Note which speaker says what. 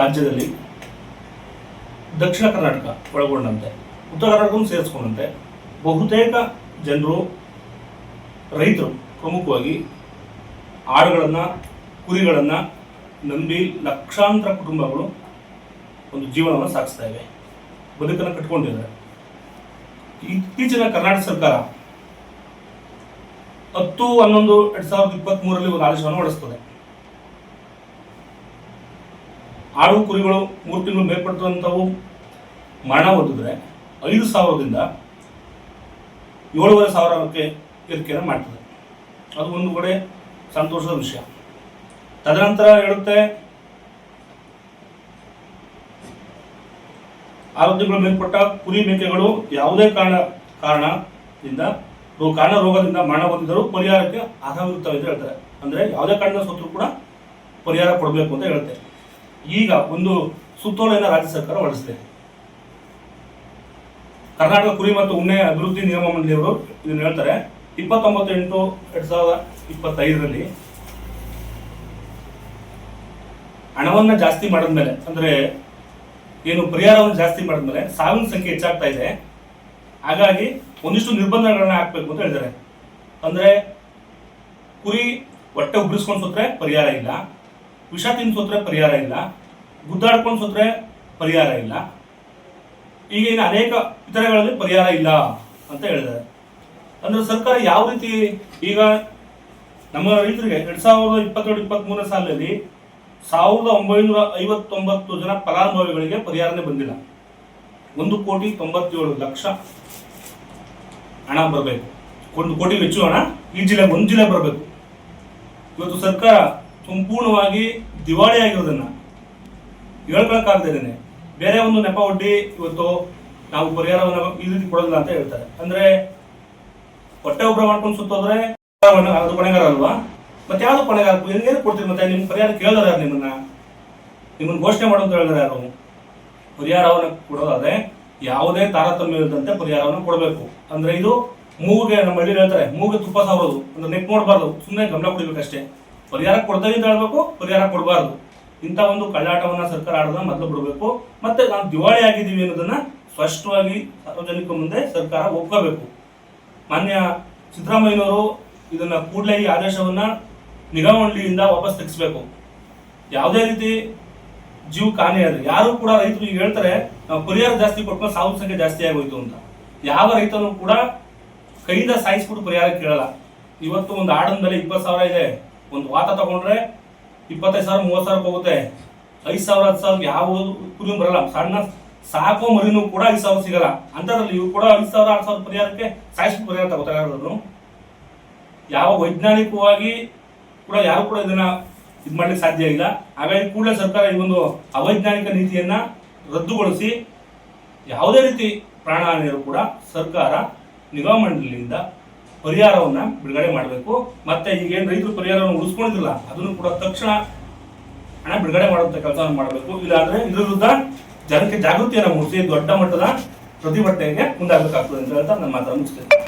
Speaker 1: ರಾಜ್ಯದಲ್ಲಿ ದಕ್ಷಿಣ ಕರ್ನಾಟಕ ಒಳಗೊಂಡಂತೆ, ಉತ್ತರ ಕರ್ನಾಟಕವನ್ನು ಸೇರಿಸ್ಕೊಂಡಂತೆ, ಬಹುತೇಕ ಜನರು, ರೈತರು ಪ್ರಮುಖವಾಗಿ ಆಡುಗಳನ್ನು, ಕುರಿಗಳನ್ನು ನಂಬಿ ಲಕ್ಷಾಂತರ ಕುಟುಂಬಗಳು ಒಂದು ಜೀವನವನ್ನು ಸಾಗಿಸ್ತಾ ಇವೆ. ಬದುಕನ್ನು ಕಟ್ಕೊಂಡಿದ್ದಾರೆ. ಇತ್ತೀಚಿನ ಕರ್ನಾಟಕ ಸರ್ಕಾರ ಹತ್ತು, ಹನ್ನೊಂದು, ಎರಡು ಸಾವಿರದ ಇಪ್ಪತ್ತ್ ಮೂರರಲ್ಲಿ ಒಂದು ಆದೇಶವನ್ನು ಹೊರಡಿಸ್ತದೆ. ಆಡು ಕುರಿಗಳು ಮೂರು ತಿಂಗಳು ಮೇಲ್ಪಟ್ಟಂಥವು ಮರಣ ಹೊಂದಿದ್ರೆ ಐದು ಸಾವಿರದಿಂದ ಏಳುವರೆ ಸಾವಿರಕ್ಕೆ ಏರಿಕೆಯನ್ನು ಮಾಡ್ತದೆ. ಅದು ಒಂದು ಕಡೆ ಸಂತೋಷದ ವಿಷಯ. ತದನಂತರ ಹೇಳುತ್ತೆ ಆರೋಗ್ಯಗಳು ಮೇಲ್ಪಟ್ಟ ಕುರಿ ಮೇಕೆಗಳು ಯಾವುದೇ ಕಾರಣ, ಕಾರಣದಿಂದ ಕಾರಣ ರೋಗದಿಂದ ಮರಣ ಹೊಂದಿದರೂ ಪರಿಹಾರಕ್ಕೆ ಅರ್ಹವಿರುತ್ತವೆ ಅಂತ ಹೇಳ್ತಾರೆ. ಅಂದ್ರೆ ಯಾವುದೇ ಕಾರಣದ ಸತ್ರು ಕೂಡ ಪರಿಹಾರ ಕೊಡಬೇಕು ಅಂತ ಹೇಳುತ್ತೆ ಈಗ ಒಂದು ಸುತ್ತೋಲೆಯನ್ನು ರಾಜ್ಯ ಸರ್ಕಾರ ಹೊರಡಿಸಿದೆ ಕರ್ನಾಟಕ ಕುರಿ ಮತ್ತು ಉಣ್ಣೆ ಅಭಿವೃದ್ಧಿ ನಿಯಮ ಮಂಡಳಿಯವರು ಇದನ್ನು ಹೇಳ್ತಾರೆ. ಇಪ್ಪತ್ತೊಂಬತ್ತು ಎಂಟು ಎರಡ್ ಸಾವಿರದ ಇಪ್ಪತ್ತೈದರಲ್ಲಿ ಹಣವನ್ನ ಜಾಸ್ತಿ ಮಾಡಿದ್ಮೇಲೆ, ಅಂದ್ರೆ ಏನು ಪರಿಹಾರವನ್ನು ಜಾಸ್ತಿ ಮಾಡಿದ್ಮೇಲೆ ಸಾವಿನ ಸಂಖ್ಯೆ ಹೆಚ್ಚಾಗ್ತಾ ಇದೆ. ಹಾಗಾಗಿ ಒಂದಿಷ್ಟು ನಿರ್ಬಂಧಗಳನ್ನ ಹಾಕಬೇಕು ಅಂತ ಹೇಳಿದ್ದಾರೆ ಅಂದ್ರೆ ಕುರಿ ಹೊಟ್ಟೆ ಉಬ್ಬಿಸ್ಕೊಂಡು ಸುತ್ತರೆ ಪರಿಹಾರ ಇಲ್ಲ. ವಿಷ ತಿಂದು ಸೋತ್ರೆ ಪರಿಹಾರ ಇಲ್ಲ, ಗುದ್ದಾಡ್ಕೊಂಡು ಸೋತ್ರೆ ಪರಿಹಾರ ಇಲ್ಲ. ಈಗ ಇನ್ನು ಅನೇಕ ಇತರೆಗಳಲ್ಲಿ ಪರಿಹಾರ ಇಲ್ಲ ಅಂತ ಹೇಳಿದ್ದಾರೆ. ಅಂದ್ರೆ ಸರ್ಕಾರ ಯಾವ ರೀತಿ ಈಗ ನಮ್ಮ ರೈತರಿಗೆ ಎರಡ್ ಸಾವಿರದ ಇಪ್ಪತ್ತೆರಡು ಇಪ್ಪತ್ತ್ ಮೂರನೇ ಸಾಲಿನಲ್ಲಿ ಸಾವಿರದ ಒಂಬೈನೂರ ಐವತ್ತೊಂಬತ್ತು ಜನ ಫಲಾನುಭವಿಗಳಿಗೆ ಪರಿಹಾರನೇ ಬಂದಿಲ್ಲ. ಒಂದು ಕೋಟಿ ತೊಂಬತ್ತೇಳು ಲಕ್ಷ ಹಣ ಬರಬೇಕು. ಒಂದು ಕೋಟಿ ಹೆಚ್ಚು ಹಣ ಈ ಜಿಲ್ಲೆ, ಒಂದು ಜಿಲ್ಲೆ ಬರಬೇಕು. ಇವತ್ತು ಸರ್ಕಾರ ಸಂಪೂರ್ಣವಾಗಿ ದಿವಾಳಿ ಆಗಿರೋದನ್ನ ಹೇಳ್ಕೊಳಕ್ಕಾಗದೇನೆ ಬೇರೆ ಒಂದು ನೆಪ ಒಡ್ಡಿ ಇವತ್ತು ನಾವು ಪರಿಹಾರವನ್ನು ಈ ರೀತಿ ಕೊಡೋದಿಲ್ಲ ಅಂತ ಹೇಳ್ತಾರೆ. ಅಂದ್ರೆ ಹೊಟ್ಟೆ ಒಬ್ಬರ ಮಾಡ್ಕೊಂಡು ಸುತ್ತೋದ್ರೆ ಅದು ಕೊನೆಗಾರ ಅಲ್ವಾ? ಮತ್ತೆ ಯಾವ್ದು ಕೊನೆಗಾರ? ಏನು ಕೊಡ್ತೀರಿ ಮತ್ತೆ? ನಿಮ್ಮ ಪರಿಹಾರ ಕೇಳಿದಾರೆ ಯಾರು ನಿಮ್ಮನ್ನ? ನಿಮ್ಮನ್ನ ಘೋಷಣೆ ಅಂತ ಹೇಳಿದಾರೆ ಯಾರು? ಪರಿಹಾರವನ್ನು ಕೊಡೋದಾದ್ರೆ ಯಾವುದೇ ತಾರತಮ್ಯ ಇಲ್ಲದಂತೆ ಪರಿಹಾರವನ್ನು ಕೊಡಬೇಕು. ಅಂದ್ರೆ ಇದು ಮೂಗಿಗೆ ನಮ್ಮ ಹಳ್ಳಿ ಹೇಳ್ತಾರೆ, ಮೂಗಿಗೆ ತುಪ್ಪ ಸಾವಿರೋದು ಅಂದ್ರೆ ನೆಕ್ ನೋಡಬಾರ್ದು ಸುಮ್ಮನೆ ಗಮನ ಕೊಡಬೇಕಷ್ಟೇ. ಪರಿಹಾರ ಕೊಡ್ತೇವೆ ಅಂತ ಹೇಳ್ಬೇಕು, ಪರಿಹಾರ ಕೊಡಬಾರ್ದು. ಇಂಥ ಒಂದು ಕಳ್ಳಾಟವನ್ನ ಸರ್ಕಾರ ಆಡೋದನ್ನ ಮೊದಲು ಬಿಡಬೇಕು. ಮತ್ತೆ ನಾವು ದಿವಾಳಿ ಆಗಿದ್ದೀವಿ ಅನ್ನೋದನ್ನ ಸ್ಪಷ್ಟವಾಗಿ ಸಾರ್ವಜನಿಕ ಮುಂದೆ ಸರ್ಕಾರ ಒಪ್ಕೋಬೇಕು. ಮಾನ್ಯ ಸಿದ್ದರಾಮಯ್ಯನವರು ಇದನ್ನ ಕೂಡಲೇ ಈ ಆದೇಶವನ್ನ ನಿಗಮ ಮಂಡಳಿಯಿಂದ ವಾಪಸ್ ತೆಗಿಸ್ಬೇಕು. ಯಾವುದೇ ರೀತಿ ಜೀವ ಕಾಣೆ ಆದ್ರೆ ಯಾರು ಕೂಡ ರೈತರು ಈಗ ಹೇಳ್ತಾರೆ, ನಾವು ಪರಿಹಾರ ಜಾಸ್ತಿ ಕೊಟ್ಕೊಂಡು ಸಾವು ಸಂಖ್ಯೆ ಜಾಸ್ತಿ ಆಗೋಯ್ತು ಅಂತ. ಯಾವ ರೈತನು ಕೂಡ ಕೈಯಿಂದ ಸಾಯಿಸ್ಬಿಟ್ಟು ಪರಿಹಾರ ಕೇಳಲ್ಲ. ಇವತ್ತು ಒಂದು ಆಡಿನ ಬೆಲೆ ಇಪ್ಪತ್ತು ಸಾವಿರ ಇದೆ. ಒಂದು ವಾತ ತಗೊಂಡ್ರೆ ಇಪ್ಪತ್ತೈದು ಸಾವಿರ, ಮೂವತ್ತು ಸಾವಿರ ಹೋಗುತ್ತೆ. ಐದು ಸಾವಿರ, ಹತ್ತು ಸಾವಿರ ಯಾವ ಕುರಿನೂ ಬರಲ್ಲ. ಸಣ್ಣ ಸಾಕೋ ಮರಿನೂ ಕೂಡ ಐದು ಸಾವಿರ ಸಿಗಲ್ಲ. ಅಂಥದ್ರಲ್ಲಿ ಇವು ಕೂಡ ಐದು ಸಾವಿರ, ಆರು ಸಾವಿರ ಪರಿಹಾರಕ್ಕೆ ಸಾಯಿಸ್ಬಿಟ್ಟು ಪರಿಹಾರ ತಗೋತಾರೆ ಯಾವ ವೈಜ್ಞಾನಿಕವಾಗಿ ಕೂಡ ಯಾರು ಕೂಡ ಇದನ್ನ ಇದು ಮಾಡ್ಲಿಕ್ಕೆ ಸಾಧ್ಯ ಇಲ್ಲ. ಹಾಗಾಗಿ ಕೂಡಲೇ ಸರ್ಕಾರ ಈ ಒಂದು ಅವೈಜ್ಞಾನಿಕ ನೀತಿಯನ್ನ ರದ್ದುಗೊಳಿಸಿ ಯಾವುದೇ ರೀತಿ ಪ್ರಾಣಹಾನಿಯರು ಕೂಡ ಸರ್ಕಾರ ನಿಗಮ ಮಂಡಳಿಯಿಂದ ಪರಿಹಾರವನ್ನ ಬಿಡುಗಡೆ ಮಾಡಬೇಕು. ಮತ್ತೆ ಈಗೇನು ರೈತರು ಪರಿಹಾರವನ್ನು ಉಳಿಸ್ಕೊಂಡಿಲ್ಲ ಅದನ್ನು ಕೂಡ ತಕ್ಷಣ ಹಣ ಬಿಡುಗಡೆ ಮಾಡುವಂತ ಕೆಲಸವನ್ನು ಮಾಡಬೇಕು. ಇಲ್ಲಾಂದ್ರೆ ಇದ್ರ ವಿರುದ್ಧ ಜನಕ್ಕೆ ಜಾಗೃತಿಯನ್ನು ಮೂಡಿಸಿ ದೊಡ್ಡ ಮಟ್ಟದ ಪ್ರತಿಭಟನೆಗೆ ಮುಂದಾಗಬೇಕಾಗ್ತದೆ ಅಂತ ಹೇಳ್ತಾ ನನ್ನ ಮಾತನ್ನು ಮುಗಿಸ್ತೇನೆ.